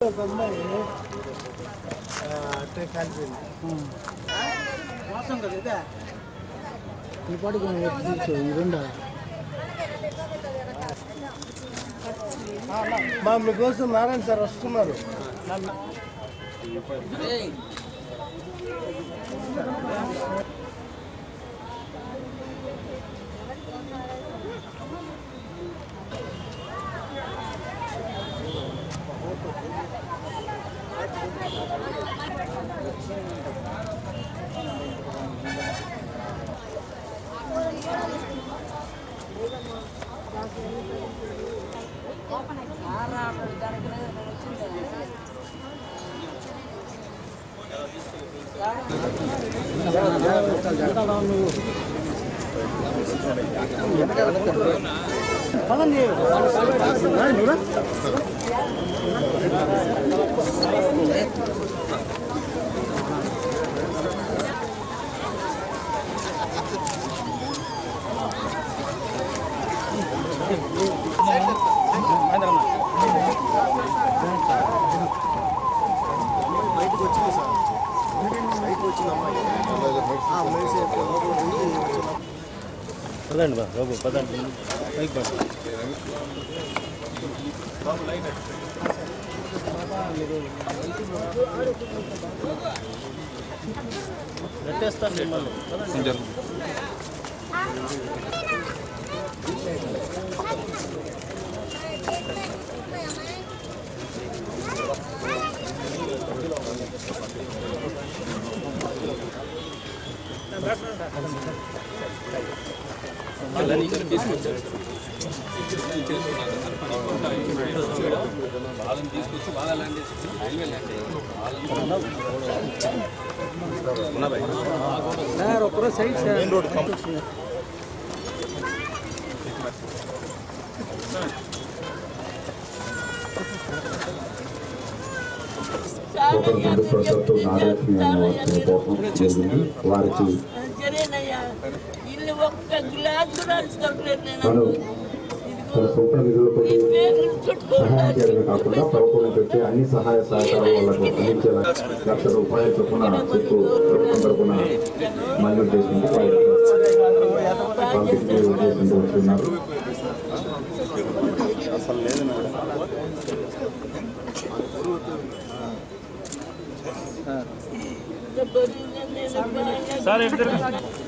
ఒక అమ్మాయి అట్టే కాలిపోయింది మోసం కదా ఈ పాటికి మనం ఎత్తి ఈ మా మీకోసం నారాయణ సార్ వస్తున్నారు పదండి బయటకు వచ్చింది సార్ బయటకు వచ్చింది అమ్మాయి ఆ, మెడిసిన్ వచ్చింది. పదండి బా బాబు పదండి. పైకి పద నెట్టేస్తాను మిమ్మల్ని. పదండి. సార్ ఒక్కరో సైడ్ సార్ ఒకరు ముందు ప్రొఫెసర్తో నాగలక్ష్మి అనే వచ్చిన కోపం జరిగింది వారికి సరేనయ్యా ఇల్లు ఒక్క గ్లాస్ కూడా అరుచుకోవట్లేదు నేను. తను తన సొంత నిధులతో సహాయకరంగా కాకుండా ప్రభుత్వం పెట్టి అన్ని సహాయ సహకారాలు లక్ష రూపాయల చొప్పున చెక్కు ప్రభుత్వం మంజూరు సార్ తిరగండి.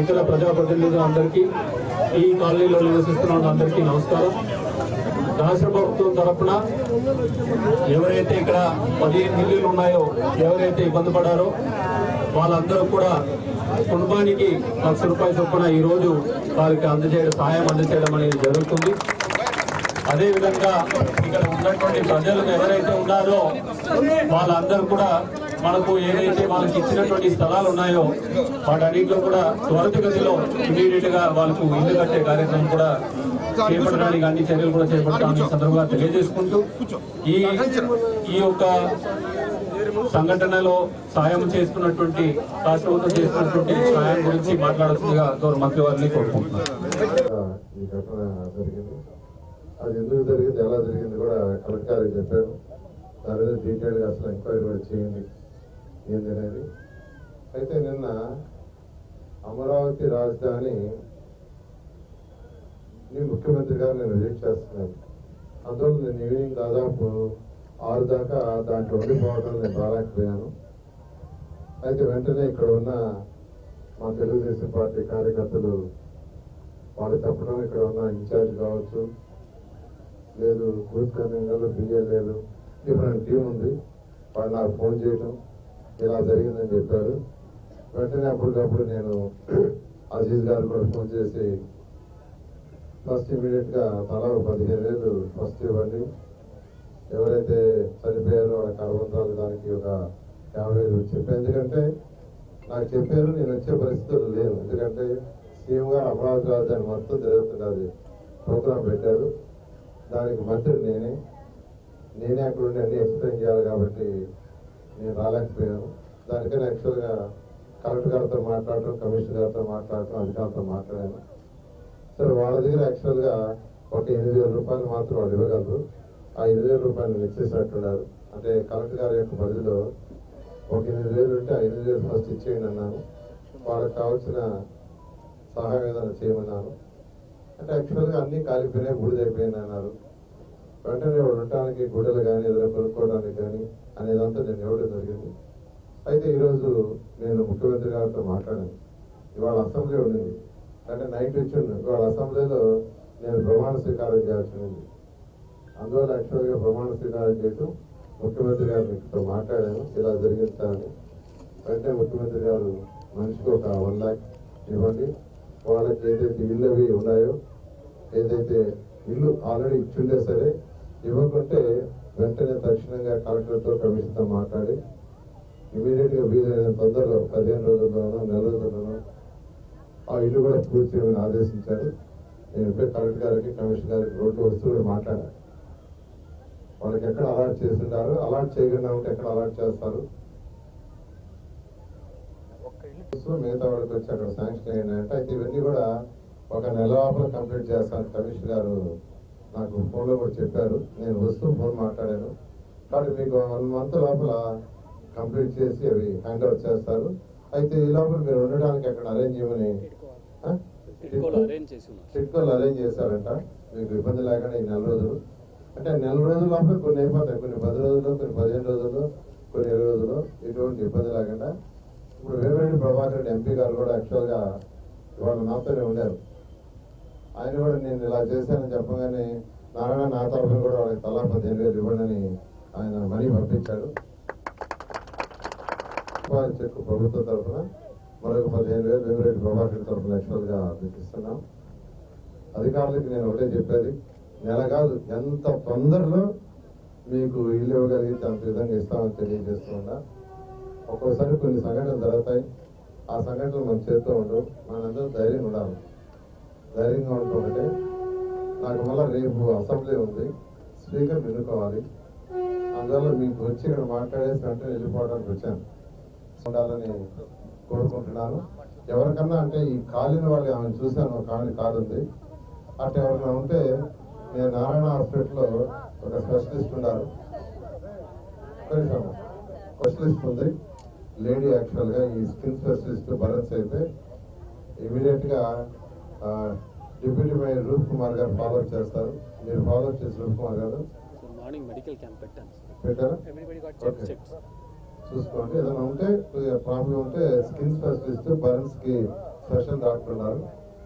ఇతర ప్రజాప్రతినిధులు అందరికీ ఈ కాలనీలో నివసిస్తున్న అందరికీ నమస్కారం. రాష్ట్ర ప్రభుత్వం తరఫున ఎవరైతే ఇక్కడ పదిహేను ఇల్లులు ఉన్నాయో ఎవరైతే ఇబ్బంది పడారో వాళ్ళందరూ కూడా కుటుంబానికి లక్ష రూపాయల చొప్పున ఈరోజు వారికి అందజేయడం సహాయం అందజేయడం అనేది జరుగుతుంది. అదేవిధంగా ఇక్కడ ఉన్నటువంటి ప్రజలు ఎవరైతే ఉన్నారో వాళ్ళందరూ కూడా మనకు ఏదైతే వాళ్ళకి ఇచ్చినటువంటి స్థలాలు ఉన్నాయో వాటన్నింటిలో కూడా త్వరితగతిలో ఇమీడియట్గా వాళ్ళకు ఇల్లు కట్టే కార్యక్రమం కూడా చేపట్టడానికి అన్ని చర్యలు కూడా చేపడతామని సందర్భంగా తెలియజేసుకుంటూ ఈ ఈ యొక్క సంఘటనలో సాయం చేసుకున్నటువంటి రాష్ట్ర ప్రభుత్వం చేస్తున్నటువంటి సాయం గురించి మాట్లాడుతుందిగా గౌరవ మంత్రి వారిని కోరుకుంటున్నాను జరిగింది. అది ఎందుకు జరిగింది? ఎలా జరిగింది? కూడా కలెక్టర్ గారికి చెప్పాను దాని మీద డీటెయిల్గా అసలు ఎంక్వైరీ కూడా చేయండి. ఏంటనేది అయితే నిన్న అమరావతి రాజధాని ముఖ్యమంత్రి గారు నేను విజిట్ చేస్తున్నాను. అందులో నేను ఈవినింగ్ దాదాపు ఆరు దాకా దాంట్లో ఉండిపోవడం నేను రాలేకపోయాను. అయితే వెంటనే ఇక్కడ ఉన్న మా తెలుగుదేశం పార్టీ కార్యకర్తలు వాళ్ళు తప్పడం ఇక్కడ ఉన్న ఇన్ఛార్జ్ కావచ్చు లేదు బూత్ కన్వీనర్లు బిఏ లేదు డిఫరెంట్ టీం ఉంది. వాళ్ళు నాకు ఫోన్ చేయడం ఇలా జరిగిందని చెప్పారు. వెంటనే అప్పటికప్పుడు నేను అజీజ్ గారు కూడా ఫోన్ చేసి ఫస్ట్ ఇమీడియట్గా తలా పదిహేను వేలు ఫస్ట్ ఇవ్వండి. ఎవరైతే చనిపోయారో వాళ్ళ కర్మంతాలు దానికి ఒక యాభై వేలు చెప్పారు. ఎందుకంటే నాకు చెప్పారు నేను వచ్చే పరిస్థితులు లేవు ఎందుకంటే సీఎం గారు అమరావతి రాజధాని మొత్తం తిరుగుతున్నది ప్రోగ్రాం పెట్టారు. దానికి మంత్రి నేనే. నేనే అక్కడ ఉండి అన్ని ఎక్స్ప్లెయిన్ చేయాలి కాబట్టి నేను రాలేకపోయాను. దానికైనా యాక్చువల్గా కలెక్టర్ గారితో మాట్లాడటం కమిషనర్ గారితో మాట్లాడటం అధికారులతో మాట్లాడాను. సరే వాళ్ళ దగ్గర యాక్చువల్గా ఒక ఎనిమిది వేల రూపాయలు మాత్రం వాళ్ళు ఇవ్వగలరు. ఆ ఎనిమిది వేల రూపాయలు ఇచ్చేసినట్టున్నారు అంటే కలెక్టర్ గారి యొక్క పరిధిలో ఒక ఎనిమిది వేలు ఉంటే ఆ ఎనిమిది వేలు ఫస్ట్ ఇచ్చేయండి అన్నాను. వాళ్ళకి కావాల్సిన సహాయం ఏదైనా చేయమన్నాను. అంటే యాక్చువల్గా అన్నీ కాలిపోయినాయి బూడిదైపోయింది అన్నారు. వెంటనే వాడు ఉండటానికి గుడ్డలు కానీ ఏదైనా కొనుక్కోవడానికి కానీ అనేదంతా నేను ఇవ్వడం జరిగింది. అయితే ఈరోజు నేను ముఖ్యమంత్రి గారితో మాట్లాడాను. ఇవాళ అసెంబ్లీ ఉండింది. అంటే నైట్ వచ్చి ఉండు ఇవాళ అసెంబ్లీలో నేను ప్రమాణ స్వీకారం చేయాల్సి ఉంది. అందువల్ల యాక్చువల్గా ప్రమాణ స్వీకారం చేయటం ముఖ్యమంత్రి గారు మీతో మాట్లాడాను. ఇలా జరిగిస్తానని వెంటనే ముఖ్యమంత్రి గారు మనిషికి ఒక వన్ ల్యాక్ ఇవ్వండి. వాళ్ళకి ఏదైతే ఇల్లు అవి ఉన్నాయో ఏదైతే ఇల్లు ఆల్రెడీ ఇచ్చిండే సరే ఇవ్వకుంటే వెంటనే తక్షణంగా కలెక్టర్తో కమిషన్తో మాట్లాడి ఇమీడియట్గా వీలైన తొందరలో పదిహేను రోజుల్లోనూ నెల రోజుల్లోనూ ఆ ఇల్లు కూడా పూర్తి చేయమని ఆదేశించారు. నేను ఇప్పుడే కలెక్టర్ గారికి కమిషనర్ గారికి రోడ్డు వస్తూ కూడా మాట్లాడాను. వాళ్ళకి ఎక్కడ అలాట్ చేస్తుంటారు అలాట్ చేయకుండా ఉంటే ఎక్కడ అలాట్ చేస్తారు? మిగతా వాళ్ళకి వచ్చి అక్కడ శాంక్షన్ అంటే అయితే ఇవన్నీ కూడా ఒక నెల లోపల కంప్లీట్ చేస్తాను కమిషనర్ గారు. నాకు ఫోన్లో కూడా చెప్పారు. నేను వస్తూ ఫోన్ మాట్లాడాను. కాబట్టి మీకు వన్ మంత్ లోపల కంప్లీట్ చేసి అవి హ్యాండ్ ఓవర్ చేస్తారు. అయితే ఈ లోపల మీరు ఉండడానికి అక్కడ అరేంజ్ చేయమని ఆ? టిట్కోలు అరేంజ్ చేశారంట. మీకు ఇబ్బంది లేకుండా ఈ నెల రోజులు. అంటే నెల రోజుల లోపల కొన్ని అయిపోతాయి. కొన్ని పది రోజులు కొన్ని పదిహేను రోజులు కొన్ని ఇరవై రోజులు. ఎటువంటి ఇబ్బంది లేకుండా. ఇప్పుడు వేమిరెడ్డి ప్రభాకర్ రెడ్డి ఎంపీ గారు కూడా యాక్చువల్గా ఇవాళ నాతోనే ఉండారు. ఆయన కూడా నేను ఇలా చేశానని చెప్పగానే నారాయణ నా తరఫున కూడా వాళ్ళకి తలా పదిహేను వేలు ఇవ్వండి ఆయన మనీ పంపించాడు. ఉపాధి చెక్కు ప్రభుత్వం తరఫున మరొక పదిహేను వేలు వేమిరెడ్డి ప్రభాకర్ తరఫున యాక్చువల్గా మీకు ఇస్తున్నాం అధికారులకు నేను ఒకటే చెప్పేది నెల కాదు ఎంత తొందరలో మీకు ఇల్లు ఇవ్వగలిగితే అంత విధంగా ఇస్తామని తెలియజేస్తున్నా. ఒక్కోసారి కొన్ని సంఘటనలు జరుగుతాయి. ఆ సంఘటనలు మన చేతితో ఉండవు మనందరూ ధైర్యం ఉండాలి. ధైర్యంగా ఉంటుందంటే నాకు మళ్ళీ రేపు అసెంబ్లీ ఉంది. స్పీకర్ ఎన్నుకోవాలి. అందువల్ల మీకు వచ్చి ఇక్కడ మాట్లాడేసి వెంటనే వెళ్ళిపోవడానికి వచ్చాను. ఉండాలని కోరుకుంటున్నాను. ఎవరికన్నా అంటే ఈ కాలిన వాళ్ళు ఆమె చూశాను కాని ఆమె ఉంది అట్లా ఎవరైనా ఉంటే నేను నారాయణ హాస్పిటల్లో ఒక స్పెషలిస్ట్ ఉన్నారు. స్పెషలిస్ట్ ఉంది. లేడీ యాక్చువల్గా ఈ స్కిన్ స్పెషలిస్ట్ భరత్ అయితే ఇమీడియట్గా డిప్యూటీ మేయర్ రూప్ కుమార్ గారు ఫాలో అప్ చేస్తారు. మీరు ఫాలో అప్ చేసి రూప్ కుమార్ గారు? మార్నింగ్ మెడికల్ క్యాంప్ పెట్టాను పెట్టారా. చూసుకోండి. ఏదైనా ఉంటే ప్రాబ్లం ఉంటే స్కిన్ స్పెషలిస్ట్ బర్న్స్కి స్పెషల్ డాక్టర్ ఉన్నారు.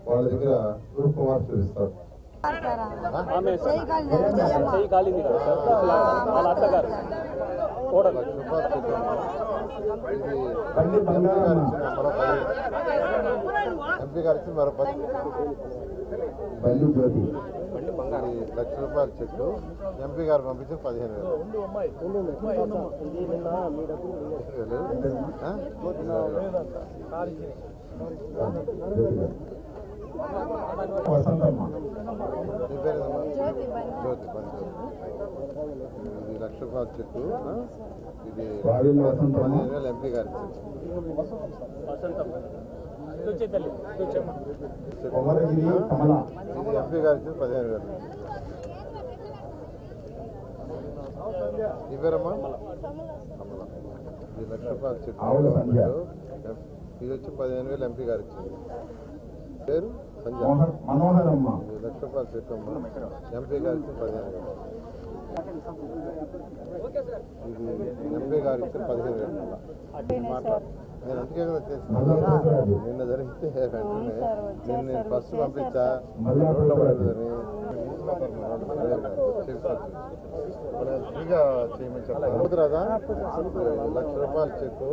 వాళ్ళ దగ్గర రూప్ కుమార్ చూపిస్తారు. వాళ్ళ అత్తగారు. కోడలు ఎంపీ గారు ఇచ్చిన మరో పది బల్లి జ్యోతి. లక్ష రూపాయల చెట్టు ఎంపీ గారు పంపించిన పదిహేను వేలు? వసంతమ్మ? జ్యోతి బండి ఇది లక్ష రూపాయల చెట్టు? ఇది పదిహేను వేలు ఎంపీ గారు ఇది ఎంపీ గారు ఇచ్చింది పదిహేను వేలు. నీ పేరమ్మా కమల. ఇది లక్ష రూపాయల చెట్టు. ఇది వచ్చి పదిహేను వేలు ఎంపీ గారు ఇచ్చింది పేరు? సంజయ్ లక్ష రూపాయల చెట్టు ఎంపీ గారు ఇచ్చింది పదిహేను వేలు. ఎంపీ గారు ఇచ్చిన పదిహేను వేలు నేను అందుకే కదా పోతురాజు నిన్న జరిగితే వెంటనే నిన్న నేను ఫస్ట్ పంపించా. రోడ్లో పడదని ఫ్రీగా చేయమని కుదరదా లక్ష రూపాయలు చెక్కు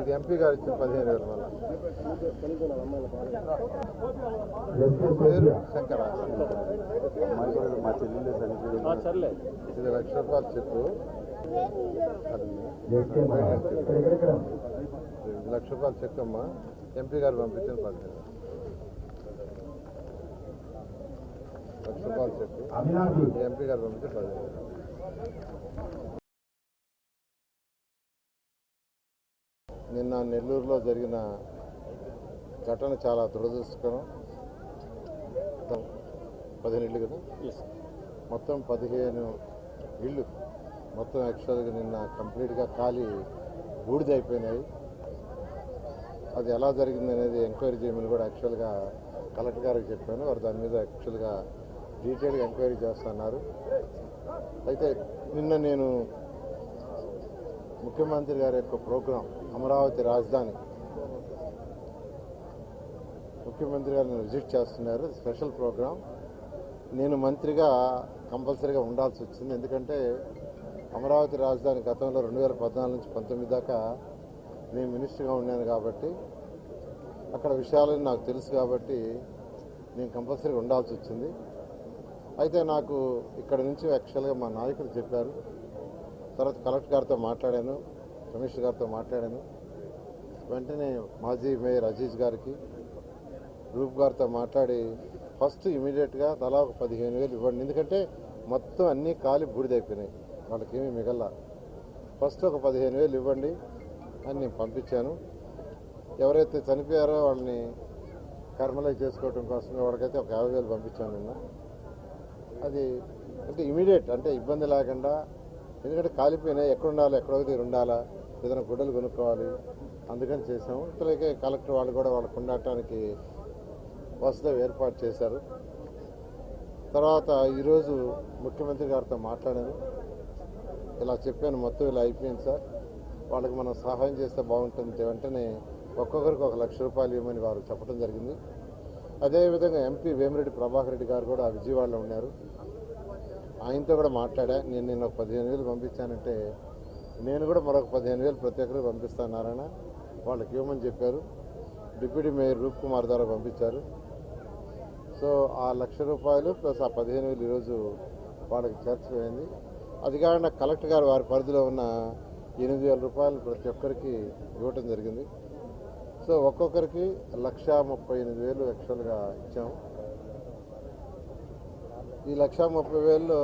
ఇది ఎంపీ గారు ఇచ్చిన పదిహేను వేలు మళ్ళీ. పేరు శంకర. ఇది లక్ష రూపాయలు చెక్కు అది ఇది లక్ష రూపాయలు చెక్ అమ్మా ఎంపీ గారు పంపించిన వేలు. లక్ష రూపాయలు చెక్ ఎంపీ గారు పంపించిన వేలు. నిన్న నెల్లూరులో జరిగిన ఘటన చాలా దురదృష్టకరం. పదిహేను ఇళ్ళు కదా? మొత్తం పదిహేను ఇళ్ళు. మొత్తం యాక్చువల్గా నిన్న కంప్లీట్గా ఖాళీ బూడిదైపోయినాయి అది ఎలా జరిగింది అనేది ఎంక్వైరీ చేయమని కూడా యాక్చువల్గా కలెక్టర్ గారికి చెప్పాను. వారు దాని మీద యాక్చువల్గా డీటెయిల్గా ఎంక్వైరీ చేస్తున్నారు. అయితే నిన్న నేను ముఖ్యమంత్రి గారి యొక్క ప్రోగ్రాం అమరావతి రాజధాని ముఖ్యమంత్రి గారిని విజిట్ చేస్తున్నారు. Special programme. నేను మంత్రిగా కంపల్సరీగా ఉండాల్సి వచ్చింది. ఎందుకంటే అమరావతి రాజధాని గతంలో రెండు వేల పద్నాలుగు నుంచి పంతొమ్మిది దాకా నేను మినిస్టర్గా ఉన్నాను కాబట్టి అక్కడ విషయాలని నాకు తెలుసు కాబట్టి నేను కంపల్సరీగా ఉండాల్సి వచ్చింది. అయితే నాకు ఇక్కడ నుంచి యాక్చువల్గా మా నాయకులు చెప్పారు. తర్వాత కలెక్టర్ గారితో మాట్లాడాను కమిషనర్ గారితో మాట్లాడాను. వెంటనే మాజీ మేయర్ అజీజ్ గారికి రూప్ గారితో మాట్లాడి ఫస్ట్ ఇమీడియట్గా తలా ఒక పదిహేను వేలు ఇవ్వండి. ఎందుకంటే మొత్తం అన్నీ కాలి బూడిదైపోయినాయి. వాళ్ళకేమీ మిగల్లా ఫస్ట్ ఒక పదిహేను వేలు ఇవ్వండి అని నేను పంపించాను. ఎవరైతే చనిపోయారో వాళ్ళని కర్మలై చేసుకోవడం కోసం వాళ్ళకైతే ఒక యాభై వేలు పంపించాను నిన్న. అది అంటే ఇమీడియట్ అంటే ఇబ్బంది లేకుండా ఎందుకంటే కాలిపోయినాయి. ఎక్కడ ఉండాలి? ఎక్కడ ఉండాలా? ఏదైనా గుడ్డలు కొనుక్కోవాలి. అందుకని చేసాము ఇతరులకే కలెక్టర్ వాళ్ళు కూడా వాళ్ళకు ఉండటానికి వసతి ఏర్పాటు చేశారు. తర్వాత ఈరోజు ముఖ్యమంత్రి గారితో మాట్లాడాను ఇలా చెప్పాను మొత్తం ఇలా అయిపోయింది సార్. వాళ్ళకి మనం సహాయం చేస్తే బాగుంటుంది. వెంటనే ఒక్కొక్కరికి ఒక లక్ష రూపాయలు ఇవ్వమని వారు చెప్పడం జరిగింది. అదేవిధంగా ఎంపీ వేమిరెడ్డి ప్రభాకర్ రెడ్డి గారు కూడా విజయవాడలో ఉన్నారు. ఆయనతో కూడా మాట్లాడా నేను నేను ఒక పదిహేను వేలు పంపించానంటే నేను కూడా మరొక పదిహేను వేలు ప్రతి ఒక్కరికి పంపిస్తాను నారాయణ. వాళ్ళకి ఇవ్వమని చెప్పారు. డిప్యూటీ మేయర్ రూప్ కుమార్ ద్వారా పంపించారు. సో ఆ లక్ష రూపాయలు ప్లస్ ఆ పదిహేను వేలు ఈరోజు వాళ్ళకి చేర్చమైంది అది కాకుండా కలెక్టర్ గారు వారి పరిధిలో ఉన్న ఎనిమిది వేల రూపాయలు ప్రతి ఒక్కరికి ఇవ్వటం జరిగింది. సో ఒక్కొక్కరికి లక్ష ముప్పై ఎనిమిది వేలు యాక్చువల్గా ఇచ్చాము ఈ లక్ష ముప్పై వేల్లో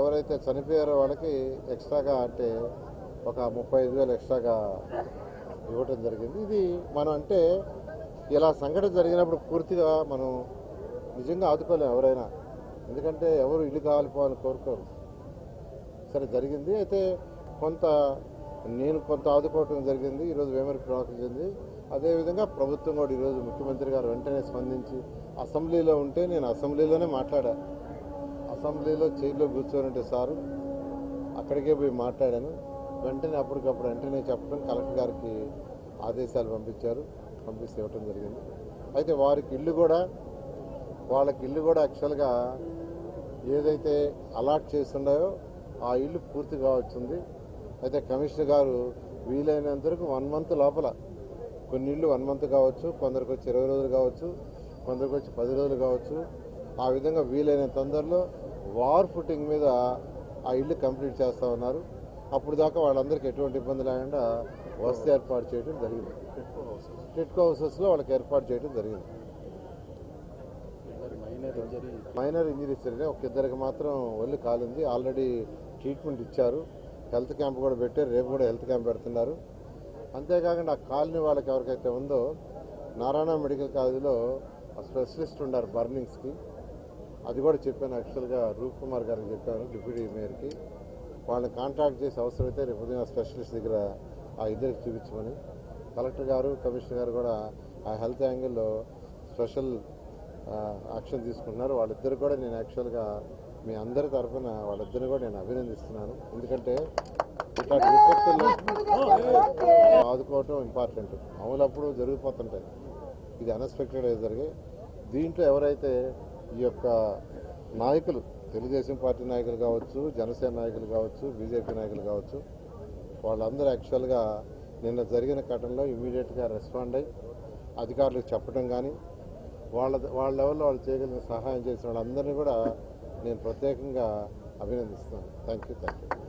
ఎవరైతే చనిపోయారో వాళ్ళకి ఎక్స్ట్రాగా అంటే ఒక ముప్పై ఐదు వేలు ఎక్స్ట్రాగా ఇవ్వటం జరిగింది. ఇది మనం అంటే ఇలా సంఘటన జరిగినప్పుడు పూర్తిగా మనం నిజంగా ఆదుకోలేము ఎవరైనా. ఎందుకంటే ఎవరు ఇల్లు కావాలిపోవాలని కోరుకోరు. సరే జరిగింది. అయితే కొంత నేను కొంత ఆదుకోవటం జరిగింది. ఈరోజు వేమరి ప్రవర్తించింది అదేవిధంగా ప్రభుత్వం కూడా ఈరోజు ముఖ్యమంత్రి గారు వెంటనే స్పందించి అసెంబ్లీలో ఉంటే నేను అసెంబ్లీలోనే మాట్లాడా. అసెంబ్లీలో చైర్లో కూర్చోనంటే సారు అక్కడికే పోయి మాట్లాడాను. వెంటనే అప్పటికప్పుడు వెంటనే చెప్పడం కలెక్టర్ గారికి ఆదేశాలు పంపించారు. పంపిస్తే ఇవ్వటం జరిగింది. అయితే వారికి ఇల్లు కూడా వాళ్ళకి ఇల్లు కూడా యాక్చువల్గా ఏదైతే అలాట్ చేస్తున్నాయో ఆ ఇల్లు పూర్తి కావచ్చుంది అయితే కమిషనర్ గారు వీలైనంత వరకు వన్ మంత్ లోపల కొన్ని ఇళ్ళు వన్ మంత్ కావచ్చు కొందరికి వచ్చి ఇరవై రోజులు కావచ్చు కొందరికి వచ్చి పది రోజులు కావచ్చు. ఆ విధంగా వీలైన తొందరలో వార్ ఫుటింగ్ మీద ఆ ఇల్లు కంప్లీట్ చేస్తూ ఉన్నారు. అప్పుడు దాకా వాళ్ళందరికీ ఎటువంటి ఇబ్బంది లేకుండా వసతి ఏర్పాటు చేయడం జరిగింది. టిట్కో హౌసెస్లో వాళ్ళకి ఏర్పాటు చేయడం జరిగింది. మైనర్ ఇంజరీస్ జరిగినాయి ఒక ఇద్దరికి మాత్రం ఒళ్ళు కాలింది. ఆల్రెడీ ట్రీట్మెంట్ ఇచ్చారు. హెల్త్ క్యాంప్ కూడా పెట్టారు. రేపు కూడా హెల్త్ క్యాంప్ పెడుతున్నారు. అంతేకాకుండా ఆ కాలనీ వాళ్ళకి ఎవరికైతే ఉందో నారాయణ మెడికల్ కాలేజీలో స్పెషలిస్ట్ ఉన్నారు బర్నింగ్స్కి. అది కూడా చెప్పాను యాక్చువల్గా రూప్ కుమార్ గారికి చెప్పాను డిప్యూటీ మేయర్కి. వాళ్ళని కాంటాక్ట్ చేసి అవసరమైతే రేపు ఉదయం స్పెషలిస్ట్ దగ్గర ఆ ఇద్దరికి చూపించమని. కలెక్టర్ గారు కమిషనర్ గారు కూడా ఆ హెల్త్ యాంగిల్లో స్పెషల్ యాక్షన్ తీసుకుంటున్నారు. వాళ్ళిద్దరు కూడా నేను యాక్చువల్గా మీ అందరి తరఫున వాళ్ళిద్దరిని కూడా నేను అభినందిస్తున్నాను. ఎందుకంటే ఇట్లాంటి విపత్తుల్లో ఆదుకోవటం ఇంపార్టెంట్ అమలప్పుడు జరిగిపోతుంటాయి. ఇది అన్ఎక్స్పెక్టెడ్గా జరిగాయి దీంట్లో ఎవరైతే ఈ యొక్క నాయకులు తెలుగుదేశం పార్టీ నాయకులు కావచ్చు జనసేన నాయకులు కావచ్చు బీజేపీ నాయకులు కావచ్చు వాళ్ళందరూ యాక్చువల్గా నిన్న జరిగిన ఘటనలో ఇమీడియట్గా రెస్పాండ్ అయ్యి అధికారులకు చెప్పడం కానీ వాళ్ళ వాళ్ళ లెవెల్లో వాళ్ళు చేయగలిగిన సహాయం చేసిన వాళ్ళందరినీ కూడా నేను ప్రత్యేకంగా అభినందిస్తున్నాను. Thank you thank you